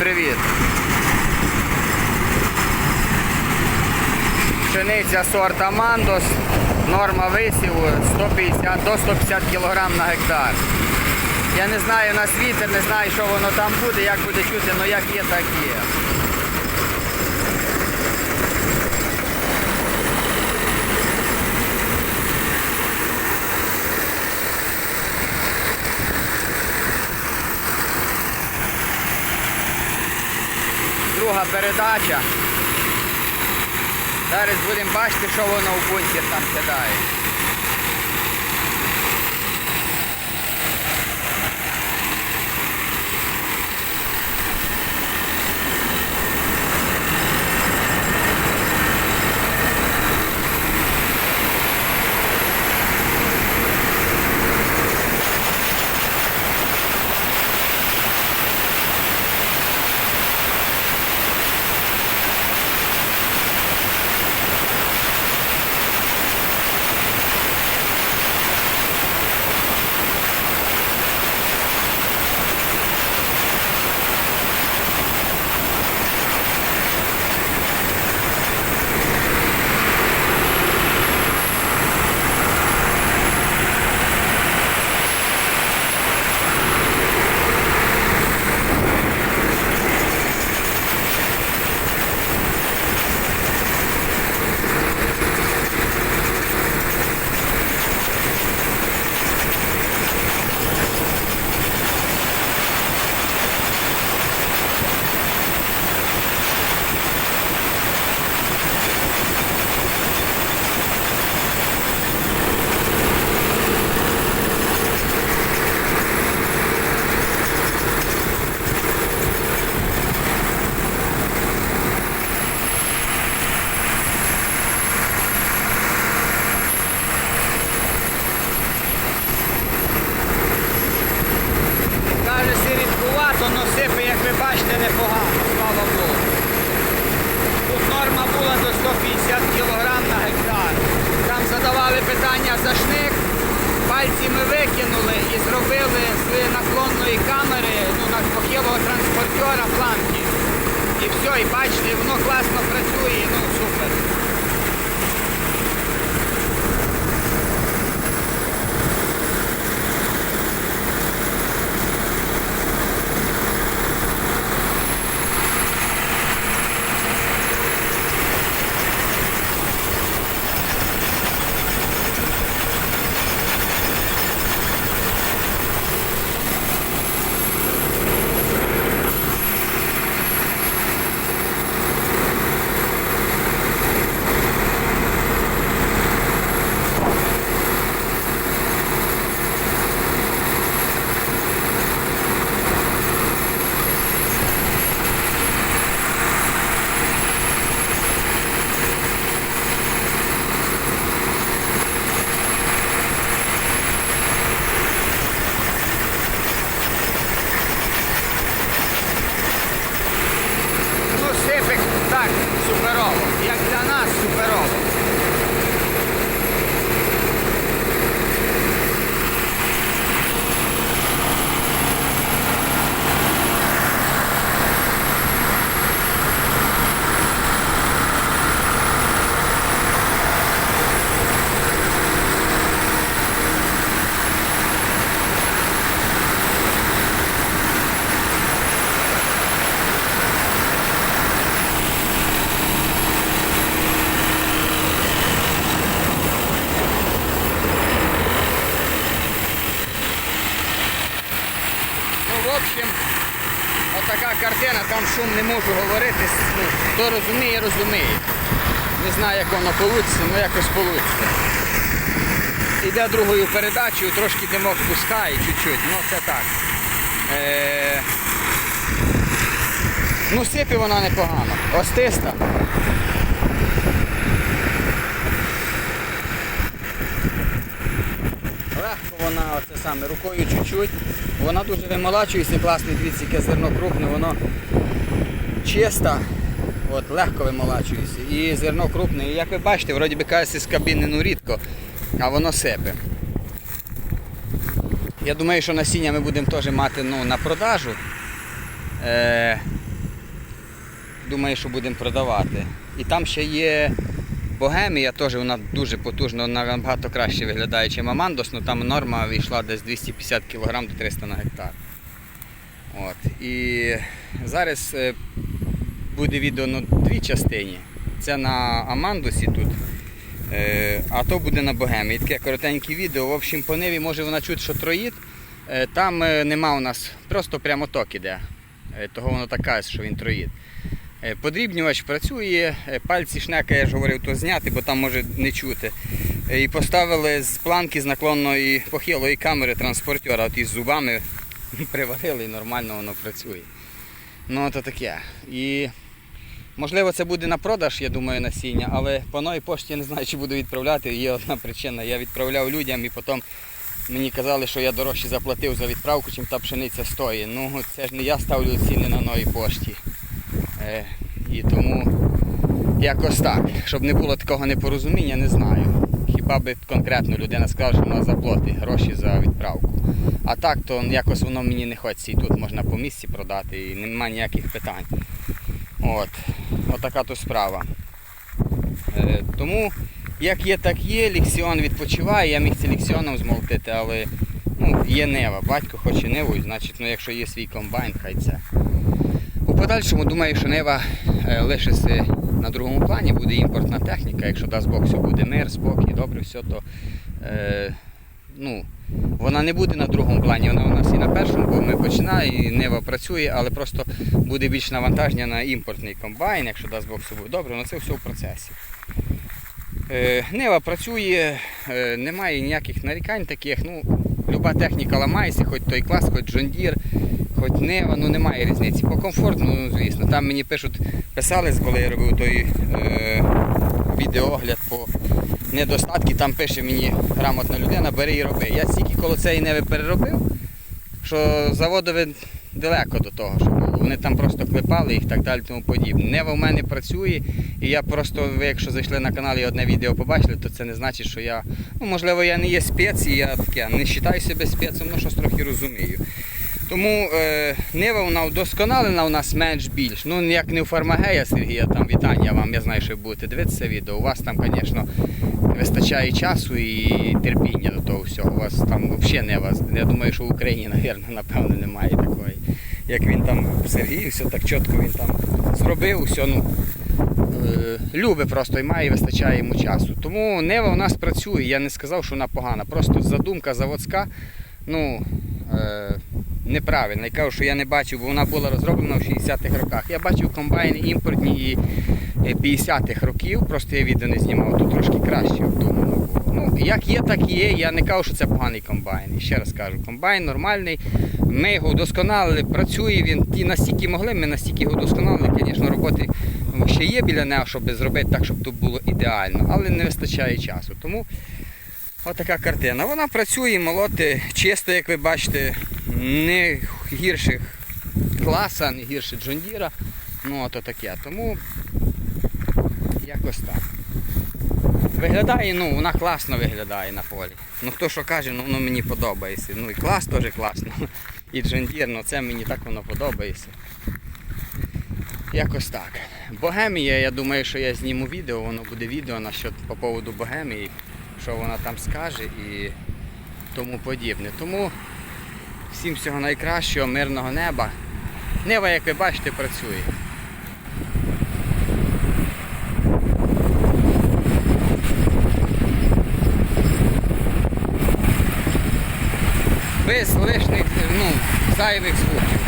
привіт! Пшениця сорт Амандос, норма висіву 150 до 150 кг на гектар. Я не знаю, у нас вітер, не знаю, що воно там буде, як буде чути, але як є, так є. Друга передача. Зараз будемо бачити, що воно в бункер там кидає. Каже, сирідкувато, але сипи, як ви бачите, непогано, слава Богу. Тут норма була до 150 кг на гектар. Там задавали питання за шник, пальці ми викинули і зробили з наклонної камери, ну, на похилого транспортера планки. І все, і бачите, воно класно працює, ну сипик так, суперово. Як для нас суперово. Ну, в общем, отака там шум не можу говорити. Ну, хто розуміє, розуміє. Не знаю, як воно вийде, але якось вийде. Іде другою передачею, трошки димок пускає чуть-чуть, ну це так. Е... Ну, сипі вона непогано. Остиста. Легко вона оце саме рукою чуть-чуть. Вона дуже вимолачується, класне, дивіться, яке зерно крупне, воно чисте, от, легко вимолачується. І зерно крупне. І як ви бачите, вроді би кажеться з кабіни ну рідко, а воно сипе. Я думаю, що насіння ми будемо теж мати ну, на продажу. Е, думаю, що будемо продавати. І там ще є Богемія, теж вона дуже вона набагато краще виглядає, ніж Амандос, але там норма вийшла десь 250 кг до 300 на гектар. От. І зараз е, буде відео дві частині. Це на Амандусі тут. Е, А то буде на Богемії. Таке коротеньке відео. В общем, по ниві може вона чути, що троїд. Е, Там нема у нас, просто прямо ток іде. Того воно така, що він троїд. Е, Подрібнювач працює, е, пальці шнека, я ж говорив, то зняти, бо там може не чути. Е, І поставили з планки з наклонної похилої камери транспортера, от із зубами приварили і нормально воно працює. Ну, то таке. І можливо це буде на продаж, я думаю, насіння, але по новій пошті я не знаю, чи буду відправляти. Є одна причина. Я відправляв людям і потім мені казали, що я дорожче заплатив за відправку, чим та пшениця стоїть. Ну, це ж не я ставлю ціни на новій пошті. Е, і тому якось так. Щоб не було такого непорозуміння, не знаю. Хіба би конкретно людина сказала, що вона заплатить гроші за відправку. А так, то якось воно мені не хочеться. І тут можна по місці продати, і немає ніяких питань. От. Отака то справа. Е, тому, як є, так є. Ліксіон відпочиває, я міг це ліксіоном змолотити, але ну, є нева. Батько хоче неву, значить, ну, якщо є свій комбайн, хай це. Подальшому думаю, що Нева е, лишиться на другому плані, буде імпортна техніка. Якщо дасть Бог, все буде мир, спокій, добре, все, то е, ну, вона не буде на другому плані, вона у нас і на першому, бо ми починаємо, і Нева працює, але просто буде більш навантаження на імпортний комбайн, якщо дасть Бог, все буде добре, але це все в процесі. Е, Нева працює, е, немає ніяких нарікань таких. Ну, люба техніка ламається, хоч той клас, хоч Джондір, хоч Нева, ну немає різниці. По комфорту, ну, звісно. Там мені пишуть, писали, коли я робив той е, відеогляд по недостатки, там пише мені грамотна людина, бери і роби. Я стільки коло цієї неви переробив, що заводове далеко до того, що було. Вони там просто клепали їх так далі, тому подібне. Нева в мене працює, і я просто, ви якщо зайшли на канал і одне відео побачили, то це не значить, що я, ну можливо, я не є спец, і я таке не вважаю себе спецом, але щось трохи розумію. Тому е, Нива вона вдосконалена у нас менш-більш. Ну, як не у Фармагея Сергія, там вітання вам, я знаю, що ви будете дивитися відео. У вас там, звісно, вистачає часу і терпіння до того всього. У вас там взагалі Нева. Я думаю, що в Україні, напевно, напевно, немає такої. Як він там Сергій, все так чітко він там зробив, все, ну, е, любить просто і має, і вистачає йому часу. Тому Нева у нас працює, я не сказав, що вона погана. Просто задумка заводська, ну, е, неправильна. Я кажу, що я не бачив, бо вона була розроблена в 60-х роках. Я бачив комбайни імпортні і е, 50-х років, просто я відео не знімав, тут трошки краще обдумано. Ну, як є, так є. Я не кажу, що це поганий комбайн. І ще раз кажу, комбайн нормальний. Ми його удосконалили, працює він. Ті настільки могли, ми настільки його удосконалили. Звісно, роботи ще є біля нього, щоб зробити так, щоб тут було ідеально, але не вистачає часу. Тому отака картина. Вона працює, молоти чисто, як ви бачите, не гірших класа, не гірше Джондіра. Ну, ото таке. Тому якось так. Виглядає, ну, вона класно виглядає на полі. Ну хто що каже, ну воно мені подобається. Ну і клас теж класно. І Джондір, ну це мені так воно подобається. Якось так. Богемія, я думаю, що я зніму відео, воно буде відео насчет по поводу Богемії, що вона там скаже і тому подібне. Тому всім всього найкращого, мирного неба. Неба, як ви бачите, працює. Без лишних ну, зайвих звуків.